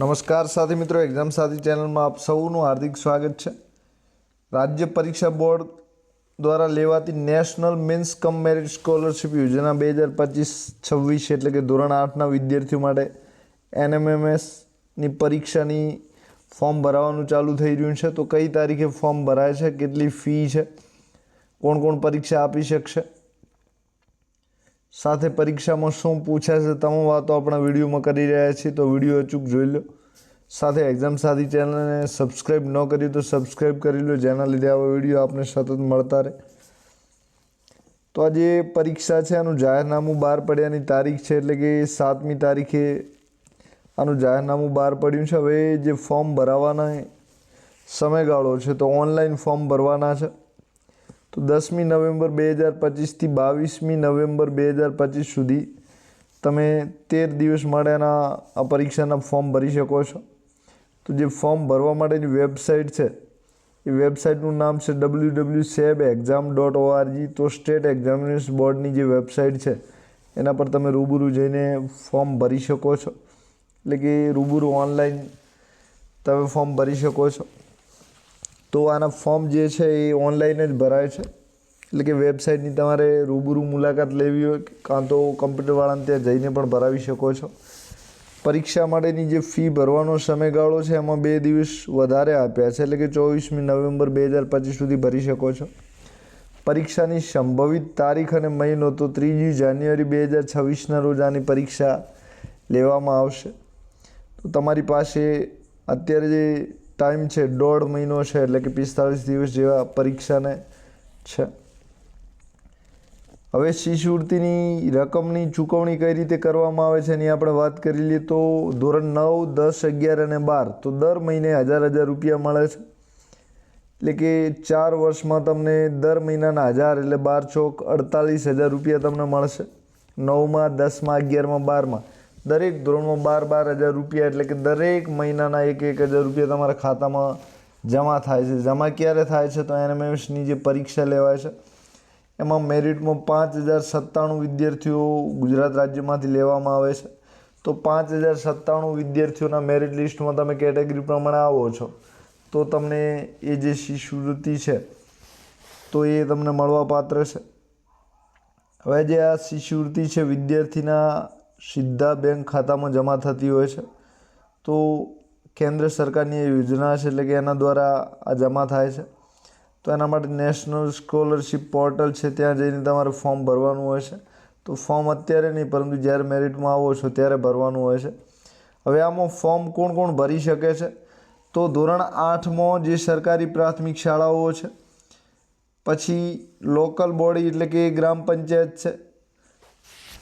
નમસ્કાર સાથી મિત્રો એક્ઝામ સાથી ચેનલમાં આપ સૌનું હાર્દિક સ્વાગત છે. રાજ્ય પરીક્ષા બોર્ડ દ્વારા લેવાતી national means cum merit scholarship યોજના બે હજાર પચીસ છવ્વીસ એટલે કે ધોરણ આઠના વિદ્યાર્થીઓ માટે એનએમએમએસની પરીક્ષાની ફોર્મ ભરાવાનું ચાલુ થઈ રહ્યું છે. તો કઈ તારીખે ફોર્મ ભરાય છે? કેટલી ફી છે? કોણ કોણ પરીક્ષા આપી શકશે? સાથે પરીક્ષામાં શું પૂછાશે તમામ વાતો આપણા વિડીયોમાં કરી રહ્યા છીએ, તો વીડિયો અચૂક જોઈ લો. સાથે એક્ઝામ સાથી ચેનલને સબસ્ક્રાઈબ ન કરી તો સબસ્ક્રાઈબ કરી લો, જેના લીધે આવા વીડિયો આપને સતત મળતા રહે. તો આજે પરીક્ષા છે, આનું જાહેરનામું બહાર પડ્યાની તારીખ છે, એટલે કે સાતમી તારીખે આનું જાહેરનામું બહાર પડ્યું છે. હવે જે ફોર્મ ભરાવાના સમયગાળો છે, તો ઓનલાઈન ફોર્મ ભરવાના છે. તો દસમી નવેમ્બર બે હજાર પચીસથી બાવીસમી નવેમ્બર બે હજાર પચીસ સુધી તમે તેર દિવસ માટેના આ પરીક્ષાના ફોર્મ ભરી શકો છો. તો જે ફોર્મ ભરવા માટેની વેબસાઇટ છે, એ વેબસાઇટનું નામ છે W W seb exam dot O R G તો સ્ટેટ એક્ઝામિનેશન બોર્ડની જે વેબસાઇટ છે, એના પર તમે રૂબરૂ જઈને ફોર્મ ભરી શકો છો. એટલે કે રૂબરૂ ઓનલાઈન તમે ફોર્મ ભરી શકો છો. તો આના ફોર્મ જે છે એ ઓનલાઈન જ ભરાય છે. એટલે કે વેબસાઇટની તમારે રૂબરૂ મુલાકાત લેવી હોય કાં તો કમ્પ્યુટરવાળાને ત્યાં જઈને પણ ભરાવી શકો છો. પરીક્ષા માટેની જે ફી ભરવાનો સમયગાળો છે એમાં બે દિવસ વધારે આપ્યા છે. એટલે કે ચોવીસમી નવેમ્બર બે હજાર પચીસ સુધી ભરી શકો છો. પરીક્ષાની સંભવિત તારીખ અને મહિનો તો ત્રીજી જાન્યુઆરી બે હજાર છવ્વીસના રોજ આની પરીક્ષા લેવામાં આવશે. તો તમારી પાસે અત્યારે જે ટાઈમ છે, દોઢ મહિનો છે, એટલે કે પિસ્તાળીસ દિવસ જેવા પરીક્ષાને છે. હવે શિષ્યવૃત્તિની રકમની ચૂકવણી કઈ રીતે કરવામાં આવે છે એની આપણે વાત કરી લઈએ તો ધોરણ નવ, દસ, અગિયાર અને બાર તો દર મહિને હજાર હજાર રૂપિયા મળે છે. એટલે કે ચાર વર્ષમાં તમને દર મહિનાના હજાર એટલે બાર ચોક અડતાલીસ હજાર રૂપિયા તમને મળશે. નવમાં, દસમાં, અગિયારમાં, બારમાં. દરેક ધોરણમાં બાર બાર હજાર રૂપિયા એટલે કે દરેક મહિનાના એક એક હજાર રૂપિયા તમારા ખાતામાં જમા થાય છે. જમા ક્યારે થાય છે તો એનએમએસની જે પરીક્ષા લેવાય છે, એમાં મેરિટમાં પાંચ હજાર સત્તાણું વિદ્યાર્થીઓ ગુજરાત રાજ્યમાંથી લેવામાં આવે છે. તો પાંચ હજાર સત્તાણું વિદ્યાર્થીઓના મેરિટ લિસ્ટમાં તમે કેટેગરી પ્રમાણે આવો છો, તો તમને એ જે શિષ્યવૃત્તિ છે, તો એ તમને મળવા પાત્ર છે. હવે જે આ શિષ્યવૃત્તિ છે વિદ્યાર્થીના સીધા બેંક ખાતામાં જમા થતી હોય છે. તો કેન્દ્ર સરકારની એ યોજના છે એટલે કે એના દ્વારા આ જમા થાય છે. તો એના માટે નેશનલ સ્કોલરશિપ પોર્ટલ છે, ત્યાં જઈને તમારે ફોર્મ ભરવાનું હોય છે. તો ફોર્મ અત્યારે નહીં, પરંતુ જ્યારે મેરિટમાં આવો છો ત્યારે ભરવાનું હોય છે. હવે આમાં ફોર્મ કોણ કોણ ભરી શકે છે? તો ધોરણ આઠમાં જે સરકારી પ્રાથમિક શાળાઓ છે, પછી લોકલ બોડી એટલે કે ગ્રામ પંચાયત છે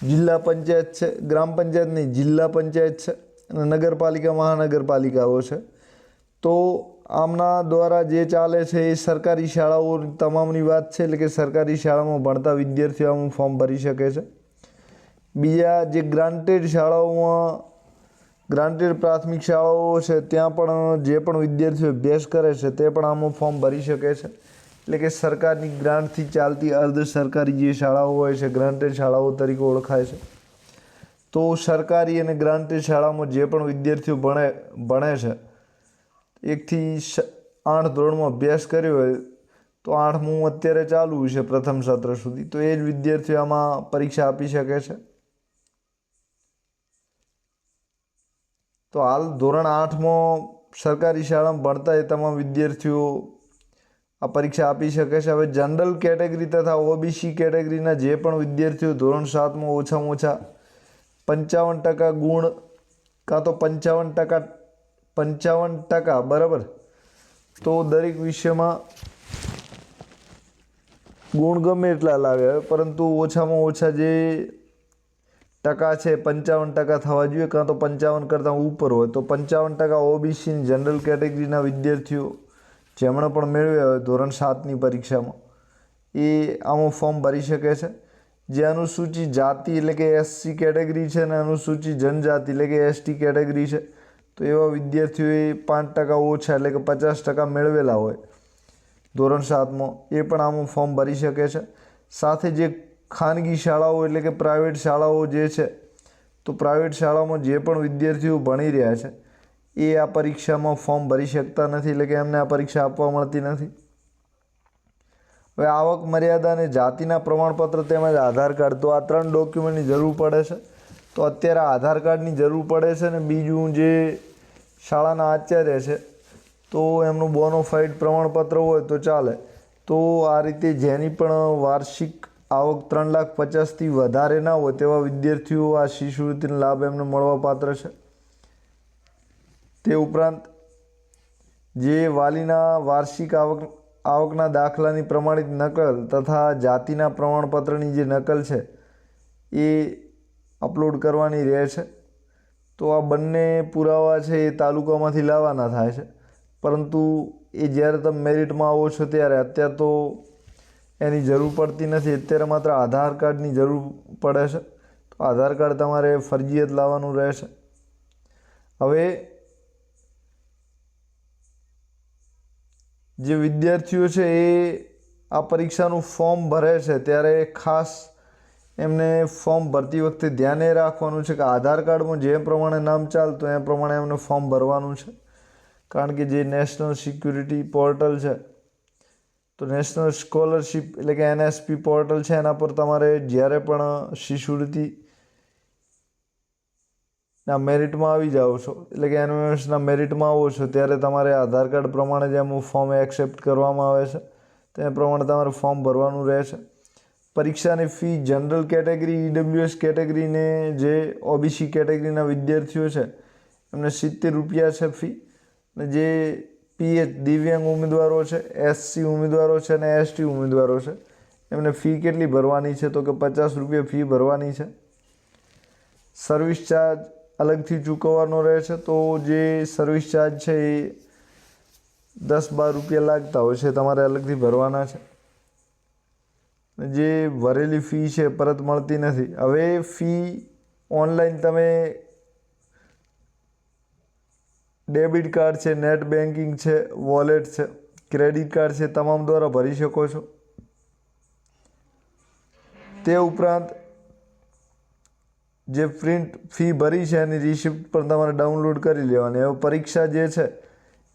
જિલ્લા પંચાયત છે, ગ્રામ પંચાયત નહીં, જિલ્લા પંચાયત છે અને નગરપાલિકા, મહાનગરપાલિકાઓ છે. તો આમના દ્વારા જે ચાલે છે એ સરકારી શાળાઓ તમામની વાત છે, એટલે કે સરકારી શાળામાં ભણતા વિદ્યાર્થીઓ આમ ફોર્મ ભરી શકે છે. બીજા જે ગ્રાન્ટેડ શાળાઓમાં, ગ્રાન્ટેડ પ્રાથમિક શાળાઓ છે, ત્યાં પણ જે પણ વિદ્યાર્થીઓ અભ્યાસ કરે છે, તે પણ આમાં ફોર્મ ભરી શકે છે. એટલે કે સરકારની ગ્રાન્ટથી ચાલતી અર્ધ સરકારી જે શાળાઓ હોય છે, ગ્રાન્ટેડ શાળાઓ તરીકે ઓળખાય છે. તો સરકારી અને ગ્રાન્ટેડ શાળામાં જે પણ વિદ્યાર્થીઓ ભણે ભણે છે, એકથી આઠ ધોરણમાં અભ્યાસ કર્યો હોય, તો આઠમું અત્યારે ચાલુ છે પ્રથમ સત્ર સુધી. તો એ જ વિદ્યાર્થીઓ આમાં પરીક્ષા આપી શકે છે. તો હાલ ધોરણ આઠમાં સરકારી શાળામાં ભણતા એ તમામ વિદ્યાર્થીઓ આ પરીક્ષા આપી શકે છે. હવે જનરલ કેટેગરી તથા ઓબીસી કેટેગરીના જે પણ વિદ્યાર્થીઓ ધોરણ સાતમાં ઓછામાં ઓછા પંચાવન ટકા ગુણ કાં તો પંચાવન ટકા પંચાવન ટકા, બરાબર? તો દરેક વિષયમાં ગુણ ગમે એટલા લાવે પરંતુ ઓછામાં ઓછા જે ટકા છે, પંચાવન ટકા થવા જોઈએ. કાં તો પંચાવન કરતાં ઉપર હોય. તો પંચાવન ટકા ઓબીસી જનરલ કેટેગરીના વિદ્યાર્થીઓ જેમણે પણ મેળવ્યા હોય ધોરણ સાતની પરીક્ષામાં, એ આમાં ફોર્મ ભરી શકે છે. જે અનુસૂચિત જાતિ એટલે કે એસસી કેટેગરી છે અને અનુસૂચિત જનજાતિ એટલે કે એસટી કેટેગરી છે, તો એવા વિદ્યાર્થીઓએ પાંચ ટકા ઓછા એટલે કે પચાસ ટકા મેળવેલા હોય ધોરણ સાતમાં, એ પણ આમાં ફોર્મ ભરી શકે છે. સાથે જે ખાનગી શાળાઓ એટલે કે પ્રાઇવેટ શાળાઓ જે છે, તો પ્રાઇવેટ શાળામાં જે પણ વિદ્યાર્થીઓ ભણી રહ્યા છે એ આ પરીક્ષામાં ફોર્મ ભરી શકતા નથી, એટલે કે એમને આ પરીક્ષા આપવા મળતી નથી. હવે આવક મર્યાદા અને જાતિના પ્રમાણપત્ર તેમજ આધાર કાર્ડ, તો આ ત્રણ ડોક્યુમેન્ટની જરૂર પડે છે. તો અત્યારે આધાર કાર્ડની જરૂર પડે છે ને બીજું જે શાળાના આચાર્ય છે, તો એમનું બોનોફાઇડ પ્રમાણપત્ર હોય તો ચાલે. તો આ રીતે જેની પણ વાર્ષિક આવક ત્રણ લાખ પચાસથી વધારે ના હોય તેવા વિદ્યાર્થીઓ આ શિષ્યવૃત્તિનો લાભ એમને મળવા પાત્ર છે. તે ઉપરાંત, જે વાલીના વાર્ષિક આવક, આવકના દાખલાની પ્રમાણિત નકલ તથા જાતિના પ્રમાણપત્રની જે નકલ છે, એ અપલોડ કરવાની રહે છે. તો આ બંને પુરાવા છે એ તાલુકામાંથી લાવવાના થાય છે. પરંતુ એ જ્યારે તમે મેરિટમાં આવો છો ત્યારે અત્યારે તો એની જરૂર પડતી નથી. અત્યારે માત્ર આધાર કાર્ડની જરૂર પડે છે. તો આધાર કાર્ડ તમારે ફરજિયાત લાવવાનું રહેશે હવે જે વિદ્યાર્થીઓ છે એ આ પરીક્ષાનું ફોર્મ ભરે છે, ત્યારે ખાસ એમને ફોર્મ ભરતી વખતે ધ્યાને રાખવાનું છે કે આધાર કાર્ડમાં જે પ્રમાણે નામ ચાલતું એ પ્રમાણે એમને ફોર્મ ભરવાનું છે. કારણ કે જે નેશનલ સિક્યુરિટી પોર્ટલ છે, તો નેશનલ સ્કોલરશિપ એટલે કે એનએસપી પોર્ટલ છે, એના પર તમારે જ્યારે પણ શિષ્યવૃત્તિ ના મેરિટમાં આવી જાઓ છો. એટલે કે એનએમએસના મેરિટમાં આવો છો, ત્યારે તમારે આધાર કાર્ડ પ્રમાણે જે અમુક ફોર્મ એક્સેપ્ટ કરવામાં આવે છે. તે પ્રમાણે તમારે ફોર્મ ભરવાનું રહે છે પરીક્ષાની ફી જનરલ કેટેગરી ઈડબ્લ્યુએસ કેટેગરીને જે ઓબીસી કેટેગરીના વિદ્યાર્થીઓ છે, એમને સિત્તેર રૂપિયા છે ફી અને જે પીએચ દિવ્યાંગ ઉમેદવારો છે એસસી ઉમેદવારો છે અને એસટી ઉમેદવારો છે, એમને ફી કેટલી ભરવાની છે? તો કે પચાસ રૂપિયા ફી ભરવાની છે. સર્વિસ ચાર્જ અલગથી ચૂકવવાનો રહે છે, તો જે સર્વિસ ચાર્જ છે એ દસ બાર રૂપિયા લાગતા હોય છે, તમારે અલગથી ભરવાના છે. જે ભરેલી ફી છે પરત મળતી નથી. હવે ફી ઓનલાઈન તમે ડેબિટ કાર્ડ છે નેટ બેન્કિંગ છે વોલેટ છે ક્રેડિટ કાર્ડ છે, તમામ દ્વારા ભરી શકો છો. તે ઉપરાંત જે પ્રિન્ટ ફી ભરી છે એની રિસિપ્ટ પણ તમારે ડાઉનલોડ કરી લેવાની. હવે પરીક્ષા જે છે,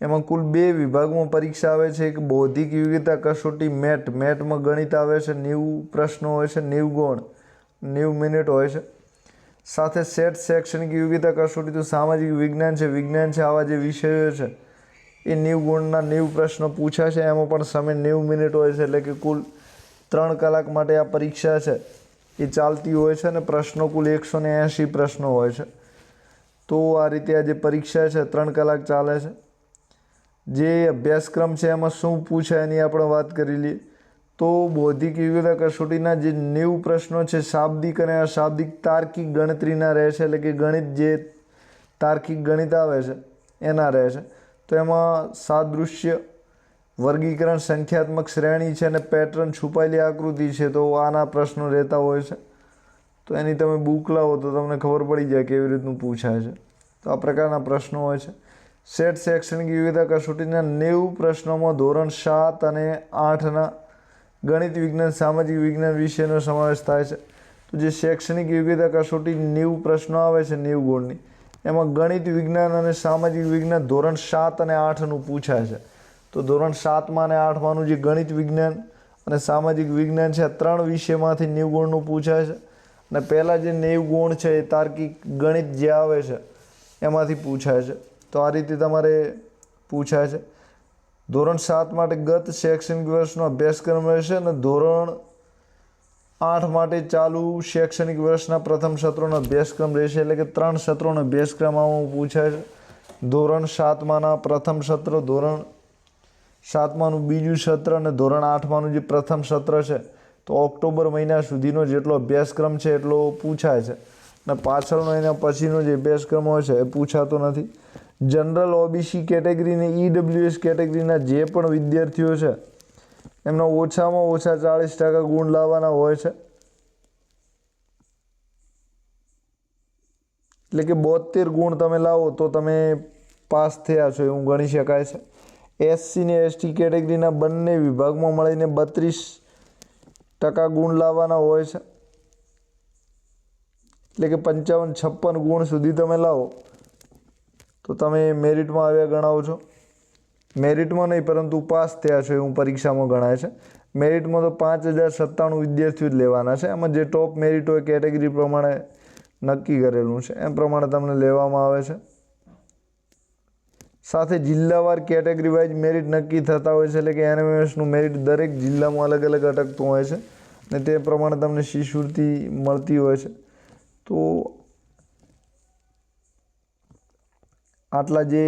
એમાં કુલ બે વિભાગમાં પરીક્ષા આવે છે. એક બૌદ્ધિક યોગ્યતા કસોટી, મેટ. મેટમાં ગણિત આવે છે, નેવું પ્રશ્નો હોય છે, નેવું ગુણ, નેવું મિનિટ હોય છે. સાથે સેટ શૈક્ષણિક યોગ્યતા કસોટી, તો સામાજિક વિજ્ઞાન છે. વિજ્ઞાન છે આવા જે વિષયો છે, એ નેવું ગુણના નેવું પ્રશ્નો છે એમાં પણ સમય નેવું મિનિટ હોય છે, એટલે કે કુલ ત્રણ કલાક માટે આ પરીક્ષા છે. એ ચાલતી હોય છે અને પ્રશ્નો કુલ એકસો ને એંશી પ્રશ્નો હોય છે. તો આ રીતે આ જે પરીક્ષા છે, ત્રણ કલાક ચાલે છે. જે અભ્યાસક્રમ છે, એમાં શું પૂછાય એની આપણે વાત કરી લઈએ. તો બૌદ્ધિક યોગ્યતા કસોટીના જે નેવું પ્રશ્નો છે, શાબ્દિક અને અશાબ્દિક તાર્કિક ગણતરીના રહે છે, એટલે કે ગણિત જે તાર્કિક ગણિત આવે છે, એના રહે છે. તો એમાં સાદૃશ્ય વર્ગીકરણ સંખ્યાત્મક શ્રેણી છે અને પેટર્ન છુપાયેલી આકૃતિ છે, તો આના પ્રશ્નો રહેતા હોય છે. તો એની તમે બુક લાવો તો તમને ખબર પડી જાય કેવી રીતનું પૂછાય છે. તો આ પ્રકારના પ્રશ્નો હોય છે. સેટ શૈક્ષણિક યોગ્યતા કસોટીના નેવું પ્રશ્નોમાં ધોરણ સાત અને આઠના ગણિત વિજ્ઞાન, સામાજિક વિજ્ઞાન વિષયનો સમાવેશ થાય છે. તો જે શૈક્ષણિક યોગ્યતા કસોટી નેવું પ્રશ્નો આવે છે, નેવું ગુણની એમાં ગણિત વિજ્ઞાન અને સામાજિક વિજ્ઞાન ધોરણ સાત અને આઠનું પૂછાય છે. તો ધોરણ સાતમાં અને આઠમાંનું જે ગણિત વિજ્ઞાન અને સામાજિક વિજ્ઞાન છે, આ ત્રણ વિષયમાંથી નેવ ગુણનું પૂછાય છે. અને પહેલાં જે નેવ ગુણ છે, એ તાર્કિક ગણિત જે આવે છે, એમાંથી પૂછાય છે. તો આ રીતે તમારે પૂછાય છે. ધોરણ સાત માટે ગત શૈક્ષણિક વર્ષનો અભ્યાસક્રમ રહેશે અને ધોરણ આઠ માટે ચાલુ શૈક્ષણિક વર્ષના પ્રથમ સત્રોનો અભ્યાસક્રમ રહેશે. એટલે કે ત્રણ સત્રોનો અભ્યાસક્રમ આમાં પૂછાય છે. ધોરણ સાતમાંના પ્રથમ સત્ર, ધોરણ સાતમાનું બીજું સત્ર અને ધોરણ આઠમાનું જે પ્રથમ સત્ર છે, તો ઓક્ટોબર મહિના સુધીનો જેટલો અભ્યાસક્રમ છે એટલો પૂછાય છે. અને પાછળનો એના પછીનો જે અભ્યાસક્રમ હોય છે એ પૂછાતો નથી. જનરલ ઓબીસી કેટેગરી ને ઈડબ્લ્યુએસ કેટેગરીના જે પણ વિદ્યાર્થીઓ છે, એમના ઓછામાં ઓછા ચાળીસ ટકા ગુણ લાવવાના હોય છે. એટલે કે બોતેર ગુણ તમે લાવો તો તમે પાસ થયા છો એવું ગણી શકાય છે. એસસી ને એસટી કેટેગરીના બંને વિભાગમાં મળીને બત્રીસ ટકા ગુણ લાવવાના હોય છે. એટલે કે પંચાવન છપ્પન ગુણ સુધી તમે લાવો. તો તમે મેરિટમાં આવ્યા ગણાવો છો. મેરિટમાં નહીં, પરંતુ પાસ થયા છો એવું પરીક્ષામાં ગણાય છે. મેરિટમાં તો પાંચ હજાર સત્તાણું વિદ્યાર્થીઓ જ લેવાના છે. એમાં જે ટોપ મેરિટ હોય કેટેગરી પ્રમાણે નક્કી કરેલું છે. એમ પ્રમાણે તમને લેવામાં આવે છે. સાથે જિલ્લાવાર કેટેગરી વાઇઝ મેરિટ નક્કી થતા હોય છે, એટલે કે એનએમએસનું મેરિટ દરેક જિલ્લામાં અલગ અલગ અટકતું હોય છે અને તે પ્રમાણે તમને શિષ્યવૃત્તિ મળતી હોય છે. તો આટલા જે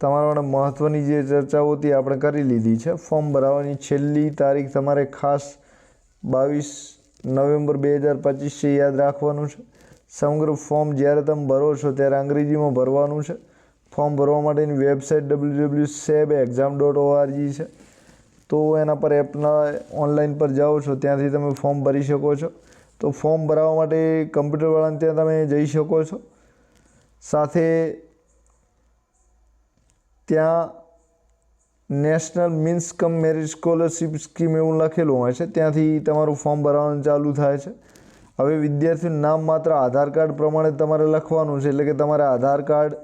તમારા મહત્ત્વની જે ચર્ચાઓ હતી, આપણે કરી લીધી છે. ફોર્મ ભરાવાની છેલ્લી તારીખ તમારે ખાસ બાવીસ નવેમ્બર બે હજાર પચીસ છે યાદ રાખવાનું છે. સમગ્ર ફોર્મ જ્યારે તમે ભરો છો, ત્યારે અંગ્રેજીમાં ભરવાનું છે. ફોર્મ ભરવા માટેની website W W SEB exam dot ORG છે. તો એના પર એપના ઓનલાઈન પર જાઓ છો, ત્યાંથી તમે ફોર્મ ભરી શકો છો. તો ફોર્મ ભરાવવા માટે કમ્પ્યુટરવાળાને ત્યાં તમે જઈ શકો છો. સાથે ત્યાં national means cum merit scholarship scheme એવું લખેલું હોય છે, ત્યાંથી તમારું ફોર્મ ભરવાનું ચાલુ થાય છે. હવે વિદ્યાર્થીનું નામ માત્ર આધાર કાર્ડ પ્રમાણે તમારે લખવાનું છે, એટલે કે તમારે આધાર કાર્ડ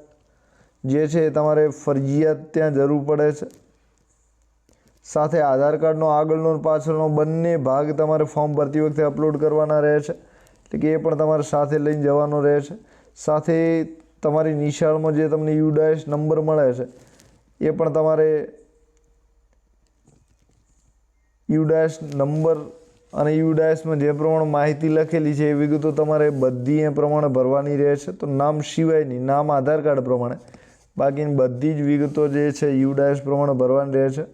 જે છે એ તમારે ફરજિયાત ત્યાં જરૂર પડે છે. સાથે આધાર કાર્ડનો આગળનો પાછળનો બંને ભાગ તમારે ફોર્મ ભરતી વખતે અપલોડ કરવાના રહે છે. એટલે કે એ પણ તમારે સાથે લઈને જવાનો રહે છે. સાથે તમારી નિશાળમાં જે તમને યુડાયસ નંબર મળે છે, એ પણ તમારે યુડાયસ નંબર અને યુડાયસમાં જે પ્રમાણે માહિતી લખેલી છે એ વિગતો તમારે બધી એ પ્રમાણે ભરવાની રહે છે. તો નામ સિવાયની, નામ આધાર કાર્ડ પ્રમાણે બાકીની બધી જ વિગતો જે છે યુડાયસ પ્રમાણે ભરવાની રહે છે.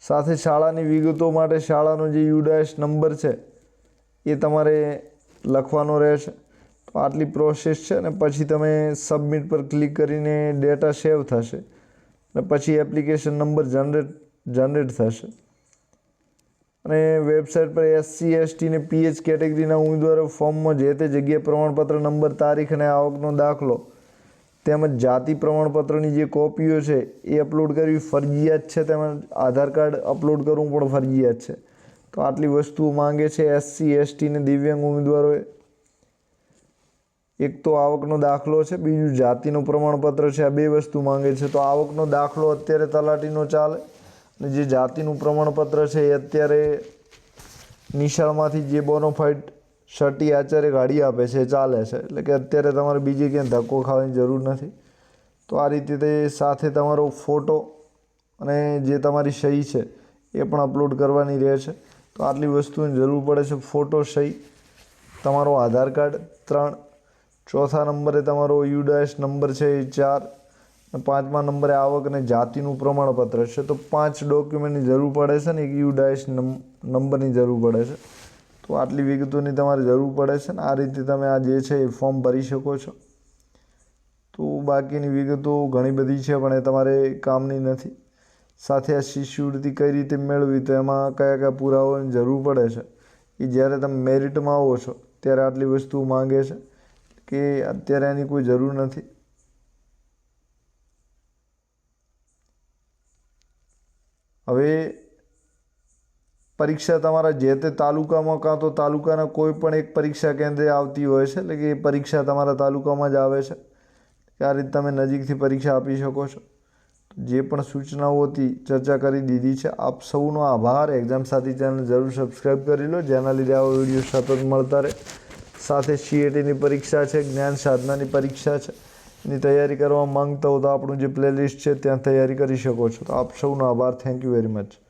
સાથે શાળાની વિગતો માટે શાળાનો જે યુડાયસ નંબર છે, એ તમારે લખવાનો રહેશે તો આટલી પ્રોસેસ છે અને પછી તમે સબમિટ પર ક્લિક કરીને ડેટા સેવ થશે. અને પછી એપ્લિકેશન નંબર જનરેટ જનરેટ થશે. અને વેબસાઇટ પર એસસી એસટી ને પીએચ કેટેગરીના ઉમેદવારો ફોર્મમાં જે તે જગ્યાએ પ્રમાણપત્ર, નંબર, તારીખ અને આવકનો દાખલો તેમજ જાતિ પ્રમાણપત્રની જે કોપીઓ છે, એ અપલોડ કરવી ફરજિયાત છે. તેમજ આધાર કાર્ડ અપલોડ કરવું પણ ફરજિયાત છે. તો આટલી વસ્તુઓ માંગે છે એસસી એસટીને દિવ્યાંગ ઉમેદવારોએ. એક તો આવકનો દાખલો છે, બીજું જાતિનું પ્રમાણપત્ર છે, આ બે વસ્તુ માંગે છે. તો આવકનો દાખલો અત્યારે તલાટીનો ચાલે અને જે જાતિનું પ્રમાણપત્ર છે એ અત્યારે નિશાળમાંથી જે બોનોફાઇડ સર્ટી આચાર્ય ગાડી આપે છે, ચાલે છે. એટલે કે અત્યારે તમારે બીજી ક્યાંય ધક્કો ખાવાની જરૂર નથી. તો આ રીતે તે સાથે તમારો ફોટો અને જે તમારી સહી છે, એ પણ અપલોડ કરવાની રહે છે. તો આટલી વસ્તુની જરૂર પડે છે ફોટો સહી. તમારો આધાર કાર્ડ ત્રણ. ચોથા નંબરે તમારો યુડાયસ નંબર છે એ ચાર. પાંચમા નંબરે આવક અને જાતિનું પ્રમાણપત્ર છે. તો પાંચ ડોક્યુમેન્ટની જરૂર પડે છે ને એક યુડાયસ નંબરની જરૂર પડે છે. તો આટલી વિગતોની તમારે જરૂર પડે છે ને? આ રીતે તમે આ જે છે એ ફોર્મ ભરી શકો છો. તો બાકીની વિગતો ઘણી બધી છે, પણ એ તમારે કામની નથી. સાથે આ શિષ્યવૃત્તિ કઈ રીતે મેળવી તો એમાં કયા કયા પુરાવાની જરૂર પડે છે? એ જ્યારે તમે મેરિટમાં આવો છો, ત્યારે આટલી વસ્તુ માંગે છે કે અત્યારે એની કોઈ જરૂર નથી? હવે પરીક્ષા તમારા જે તે તાલુકામાં કાં તો તાલુકાના કોઈ પણ એક પરીક્ષા કેન્દ્રે આવતી હોય છે, એટલે કે એ પરીક્ષા તમારા તાલુકામાં જ આવે છે આ રીતે તમે નજીકથી પરીક્ષા આપી શકો છો. જે પણ સૂચનાઓ હતી, ચર્ચા કરી દીધી છે, આપ સૌનો આભાર. એક્ઝામ સાથી ચેનલ જરૂર સબસ્ક્રાઈબ કરી લો, જેના લીધે આવો વીડિયો સતત મળતા રહે. સાથે સીએટીની પરીક્ષા છે, જ્ઞાન સાધનાની પરીક્ષા છે. એની તૈયારી કરવા માંગતા હો તો આપણું જે પ્લેલિસ્ટ છે, ત્યાં તૈયારી કરી શકો છો. તો આપ સૌનો આભાર. Thank you very much